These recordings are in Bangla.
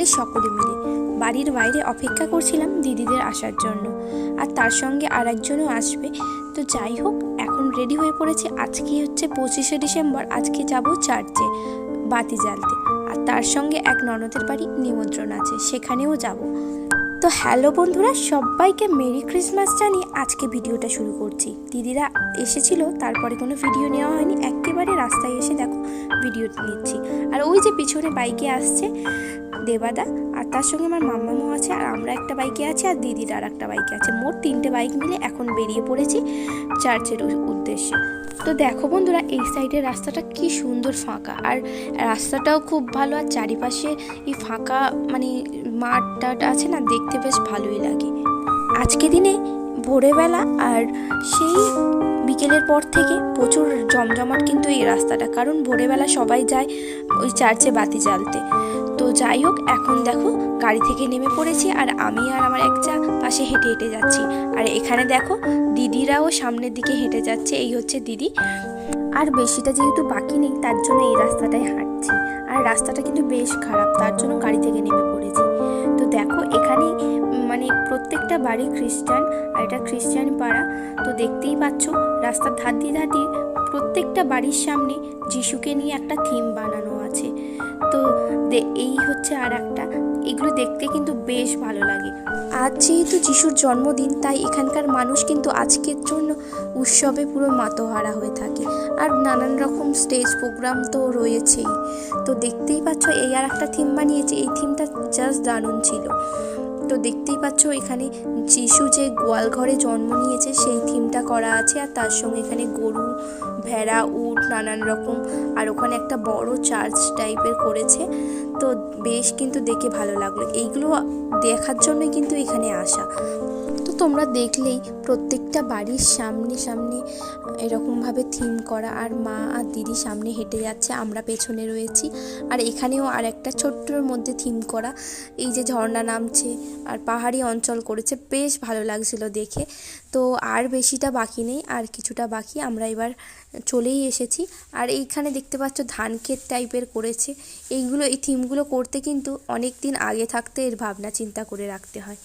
পরিবারের সকলে মিলে। বাড়ির বাইরে অপেক্ষা করছিলাম দিদিদের আসার জন্য। আর তার সঙ্গে আর একজনও আসবে। তো যাই হোক, এখন রেডি হয়ে পড়েছি। আজকে হচ্ছে পঁচিশে ডিসেম্বর, আজকে যাব চার্চে, বাতি জ্বালতে। আর তার সঙ্গে এক ননদের বাড়ি নিমন্ত্রণ আছে, সেখানেও যাব। তো হ্যালো বন্ধুরা, সবাইকে মেরি ক্রিসমাস জানিয়ে আজকে ভিডিওটা শুরু করছি। দিদিরা এসেছিল, তারপরে কোনো ভিডিও নেওয়া হয়নি, একেবারে রাস্তায় এসে দেখো ভিডিও নিচ্ছি। আর ওই যে পিছনে বাইকে আসছে দেবাদা, আর তার সঙ্গে আমার মাম্মামও আছে, আর আমরা একটা বাইকে আছি, আর দিদির আর একটা বাইকে আছে। মোট তিনটে বাইক মিলে এখন বেরিয়ে পড়েছি চার্চের উদ্দেশ্যে। তো দেখো বন্ধুরা, এই সাইডের রাস্তাটা কি সুন্দর ফাঁকা। আর রাস্তাটাও খুব ভালো, আর চারিপাশে এই ফাঁকা মানে মাঠ টাট আছে না, দেখতে বেশ ভালোই লাগে। আজকে দিনে ভোরবেলা আর সেই বিকেলের পর থেকে প্রচুর জমজমাট কিন্তু এই রাস্তাটা, কারণ ভোরবেলা সবাই যায় ওই চার্চে বাতি জ্বালতে। তো যাই হোক, এখন দেখো গাড়ি থেকে নেমে পড়েছি আর আমি আর আমার এক চা পাশে হেঁটে হেঁটে যাচ্ছি। আর এখানে দেখো দিদিরাও সামনের দিকে হেঁটে যাচ্ছে, এই হচ্ছে দিদি। আর বেশিটা যেহেতু বাকি নেই, তার জন্য এই রাস্তাটায় হাঁটছি। আর রাস্তাটা কিন্তু বেশ খারাপ, তার জন্য গাড়ি থেকে নেমে পড়েছি। দেখো, এখানে মানে প্রত্যেকটা বাড়ি খ্রিস্টান আর এটা খ্রিস্টান পাড়া। তো দেখতেই পাচ্ছ, রাস্তার ধার দিয়ে ধার দিয়ে প্রত্যেকটা বাড়ির সামনে যিশুকে নিয়ে একটা থিম বানানো আছে। তো এই হচ্ছে আর একটা এগুলো দেখতে কিন্তু বেশ ভালো লাগে। আজ যেহেতু যিশুর জন্মদিন, তাই এখানকার মানুষ কিন্তু আজকের জন্য উৎসবে পুরো মাতোহারা হয়ে থাকে। আর নানান রকম স্টেজ প্রোগ্রাম তো রয়েছেই। তো দেখতেই পাচ্ছ এই আর একটা থিম বানিয়েছে। এই থিমটা জাস্ট দারুণ ছিল। তো দেখতেই পাচ্ছ, এখানে যিশু যে গোয়াল ঘরে জন্ম নিয়েছে, সেই থিমটা করা আছে। আর তার সঙ্গে এখানে গরু, ভেড়া, উট, নানান রকম, আর ওখানে একটা বড় চার্চ টাইপের করেছে। তো বেশ কিন্তু দেখে ভালো লাগল। এইগুলো দেখার জন্যই কিন্তু এখানে আসা। তো তোমরা দেখলেই প্রত্যেকটা বাড়ির সামনে সামনে এরকমভাবে থিম করা আর মা আর দিদি সামনে হেঁটে যাচ্ছে, আমরা পেছনে রয়েছি। আর এখানেও আর একটা ছোট্টর মধ্যে থিম করা, এই যে ঝর্ণা নামছে আর পাহাড়ি অঞ্চল করেছে, বেশ ভালো লাগছিল দেখে। তো আর বেশিটা বাকি নেই, আর কিছুটা বাকি, আমরা এবার চলেই এসেছি। আর এইখানে দেখতে পাচ্ছ ধান ক্ষেত টাইপের করেছে। এইগুলো, এই থিমগুলো করতে কিন্তু অনেক দিন আগে থাকতে এর ভাবনা, চিন্তা করে রাখতে হয়।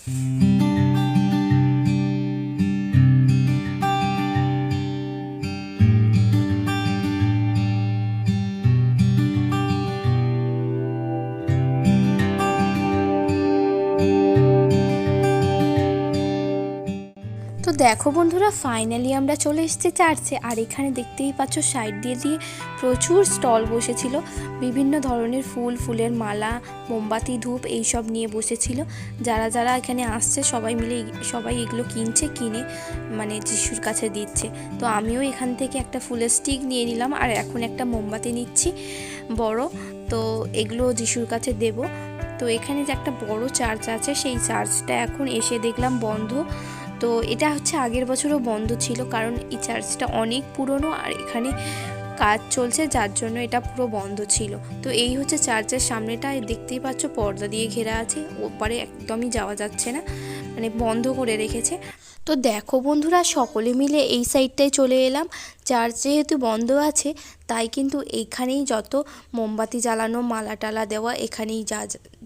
দেখো বন্ধুরা ফাইনালি আমরা চলে এসেছি চার্চে আর এখানে দেখতেই পাচ্ছ সাইড দিয়ে দিয়ে প্রচুর স্টল বসেছিল। বিভিন্ন ধরনের ফুল, ফুলের মালা, মোমবাতি, ধূপ এইসব নিয়ে বসেছিল। যারা যারা এখানে আসছে, সবাই মিলে সবাই এগুলো কিনছে, কিনে মানে যিশুর কাছে দিচ্ছে। তো আমিও এখান থেকে একটা ফুলের স্টিক নিয়ে নিলাম আর এখন একটা মোমবাতি নিচ্ছি, বড়। তো এগুলো যিশুর কাছে দেব। তো এখানে যে একটা বড় চার্চ আছে, সেই চার্চটা এখন এসে দেখলাম বন্ধ। তো এটা হচ্ছে আগের বছরও বন্ধ ছিল, কারণ এই চার্চটা অনেক পুরনো আর এখানে কাজ চলছে, যার জন্য এটা পুরো বন্ধ ছিল। তো এই হচ্ছে চার্চের সামনেটা, দেখতেই পাচ্ছ, পর্দা দিয়ে ঘেরা আছে, ওপারে একদমই যাওয়া যাচ্ছে না। মানে বন্ধ করে রেখেছে। তো দেখো বন্ধুরা, সকলে মিলে এই সাইডটায় চলে এলাম। চার্চ যেহেতু বন্ধ আছে, তাই কিন্তু এখানেই যত মোমবাতি জ্বালানো, মালা টালা দেওয়া, এখানেই যা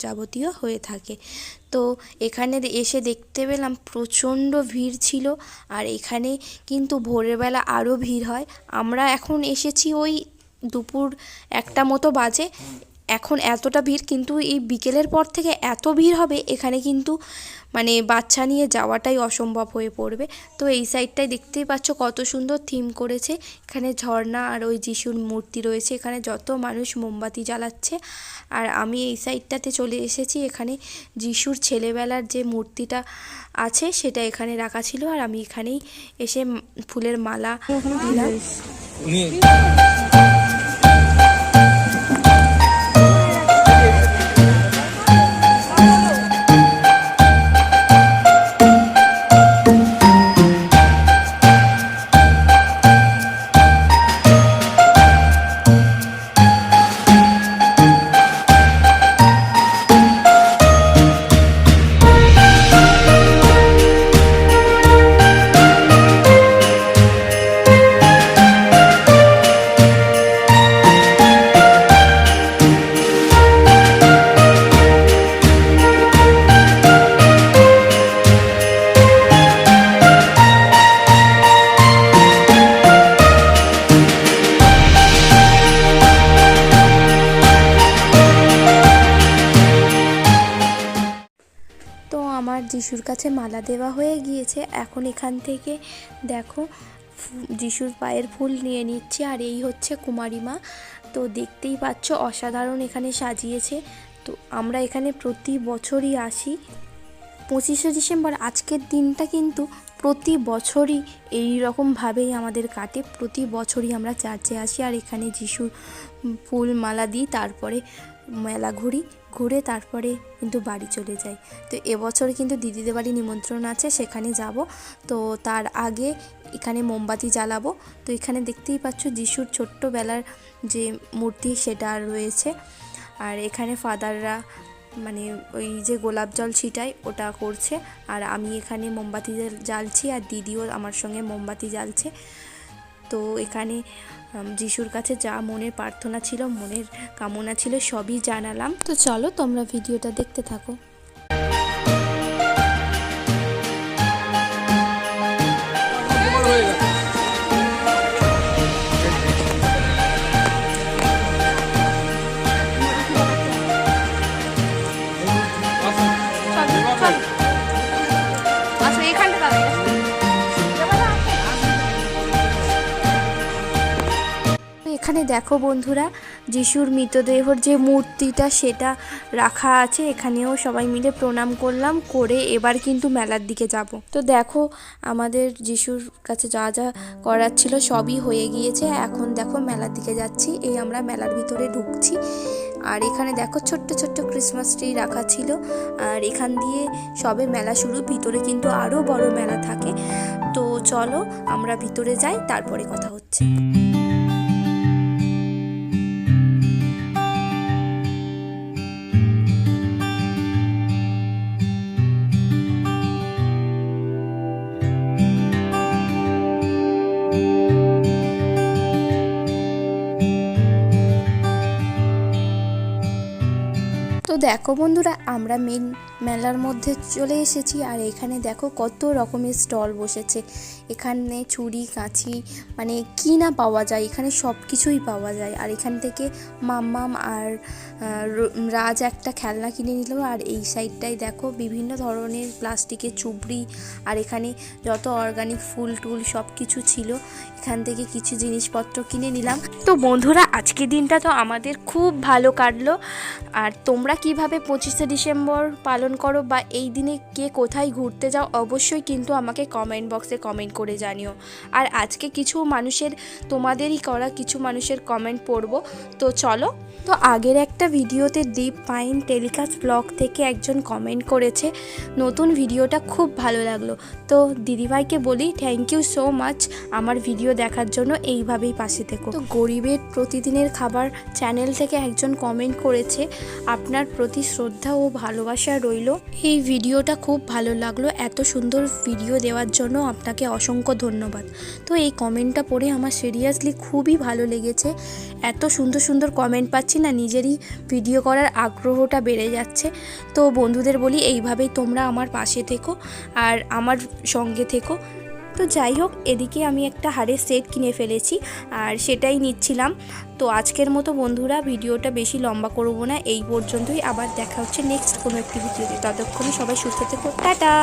যাবতীয় হয়ে থাকে। তো এখানে এসে দেখতে পেলাম প্রচণ্ড ভিড় ছিল, আর এখানে কিন্তু ভোরের বেলা আরও ভিড় হয়। আমরা এখন এসেছি ওই দুপুর একটা মতো বাজে। এখন এতটা ভিড়, কিন্তু এই বিকেলের পর থেকে এত ভিড় হবে, এখানে কিন্তু মানে বাচ্চা নিয়ে যাওয়াটাই অসম্ভব হয়ে পড়বে। তো এই সাইডটায় দেখতেই পাচ্ছ কত সুন্দর থিম করেছে। এখানে ঝর্ণা আর ওই যিশুর মূর্তি রয়েছে, এখানে যত মানুষ মোমবাতি জ্বালাচ্ছে। আর আমি এই সাইডটাতে চলে এসেছি, এখানে যিশুর ছেলেবেলার যে মূর্তিটা আছে, সেটা এখানে রাখা ছিল। আর আমি এখানেই এসে ফুলের মালা দিলাম যিশুর কাছে মালা দেওয়া হয়ে গিয়েছে, এখন এখান থেকে দেখো যিশুর পায়ের ফুল নিয়ে নিচ্ছে, আর এই হচ্ছে কুমারীমা তো দেখতেই পাচ্ছ, অসাধারণ এখানে সাজিয়েছে। তো আমরা এখানে প্রতি বছরই আসি। পঁচিশে ডিসেম্বর, আজকের দিনটা কিন্তু প্রতি বছরই এই রকমভাবেই আমাদের কাটে। প্রতি বছরই আমরা চার্চে আসি, আর এখানে যিশুর ফুল মালা দিই, তারপরে মেলা ঘুরি, ঘুরে তারপরে কিন্তু বাড়ি চলে যাই। তো এবছর কিন্তু দিদিদের বাড়ি নিমন্ত্রণ আছে, সেখানে যাব। তো তার আগে এখানে মোমবাতি জ্বালাবো। তো এখানে দেখতেই পাচ্ছ যিশুর ছোট্টবেলার যে মূর্তি সেটা রয়েছে। আর এখানে ফাদাররা মানে ওই যে গোলাপ জল ছিটাই ওটা করছে। আর আমি এখানে মোমবাতি জ্বাল- জ্বালছি আর দিদিও আমার সঙ্গে মোমবাতি জ্বালছে। তো এখানে যিশুর কাছে যা মনের প্রার্থনা ছিল, মনের কামনা ছিল, সবই জানালাম। তো চলো তোমরা ভিডিওটা দেখতে থাকো। হয়ে এখানে দেখো বন্ধুরা, যিশুর মৃতদেহর যে মূর্তিটা সেটা রাখা আছে। এখানেও সবাই মিলে প্রণাম করলাম, করে এবার কিন্তু মেলার দিকে যাব। তো দেখো, আমাদের যিশুর কাছে যা যা করার ছিল সবই হয়ে গিয়েছে। এখন দেখো মেলার দিকে যাচ্ছি, এই আমরা মেলার ভিতরে ঢুকছি। আর এখানে দেখো ছোট্ট ছোট্ট ক্রিসমাস ট্রি রাখা ছিল। আর এখান দিয়ে সবে মেলা শুরু, ভিতরে কিন্তু আরও বড় মেলা থাকে। তো চলো, আমরা ভিতরে যাই, তারপরে কথা হচ্ছে। দেখো বন্ধুরা আমরা মেন মেলার মধ্যে চলে এসেছি আর এখানে দেখো কত রকমের স্টল বসেছে। এখানে ছুরি, কাঁচি মানে কি না পাওয়া যায়, এখানে সব কিছুই পাওয়া যায়। আর এখান থেকে মাম্মাম আর রাজ একটা খেলনা কিনে নিল। আর এই সাইডটাই দেখো বিভিন্ন ধরনের প্লাস্টিকের চুবড়ি আর এখানে যত অর্গানিক ফুল টুল সব কিছু ছিল, এখান থেকে কিছু জিনিসপত্র কিনে নিলাম। তো বন্ধুরা, আজকের দিনটা তো আমাদের খুব ভালো কাটলো। আর তোমরা কীভাবে পঁচিশে ডিসেম্বর পালন করো বা এই দিনে কে কোথায় ঘুরতে যাও অবশ্যই কিন্তু আমাকে কমেন্ট বক্সে কমেন্ট করে জানিও। আর আজকে কিছু মানুষের, তোমাদেরই করা কিছু মানুষের কমেন্ট পড়ব। তো চলো, তো আগের একটা ভিডিওতে দীপ পাইন টেলিকাস্ট ব্লগ থেকে একজন কমেন্ট করেছে, নতুন ভিডিওটা খুব ভালো লাগল। তো দিদিভাইকে বলি থ্যাংক ইউ সো মাচ আমার ভিডিও দেখার জন্য এইভাবেই পাশে থেকো। তো গরিবের প্রতিদিনের খাবার চ্যানেল থেকে একজন কমেন্ট করেছে, আপনার প্রতি শ্রদ্ধা ও ভালোবাসা রইল। এই ভিডিওটা খুব ভালো লাগল। এত সুন্দর ভিডিও দেওয়ার জন্য আপনাকে অসংখ্য ধন্যবাদ। তো এই কমেন্টটা পড়ে আমার সিরিয়াসলি খুবই ভালো লেগেছে। এত সুন্দর সুন্দর কমেন্ট পাচ্ছি না, নিজেরই ভিডিও করার আগ্রহটা বেড়ে যাচ্ছে। তো বন্ধুদের বলি, এইভাবেই তোমরা আমার পাশে থেকো আর আমার সঙ্গে থেকো। তো যাই হোক, এদিকে আমি একটা হাড়ের সেট কিনে ফেলেছি আর সেটাই নিচ্ছিলাম। তো আজকের মতো বন্ধুরা, ভিডিওটা বেশি লম্বা করব না, এই পর্যন্তই। আবার দেখা হচ্ছে নেক্সট কোনো একটি ভিডিওতে। ততক্ষণে সবাই সুস্থ থেকো। টাটা!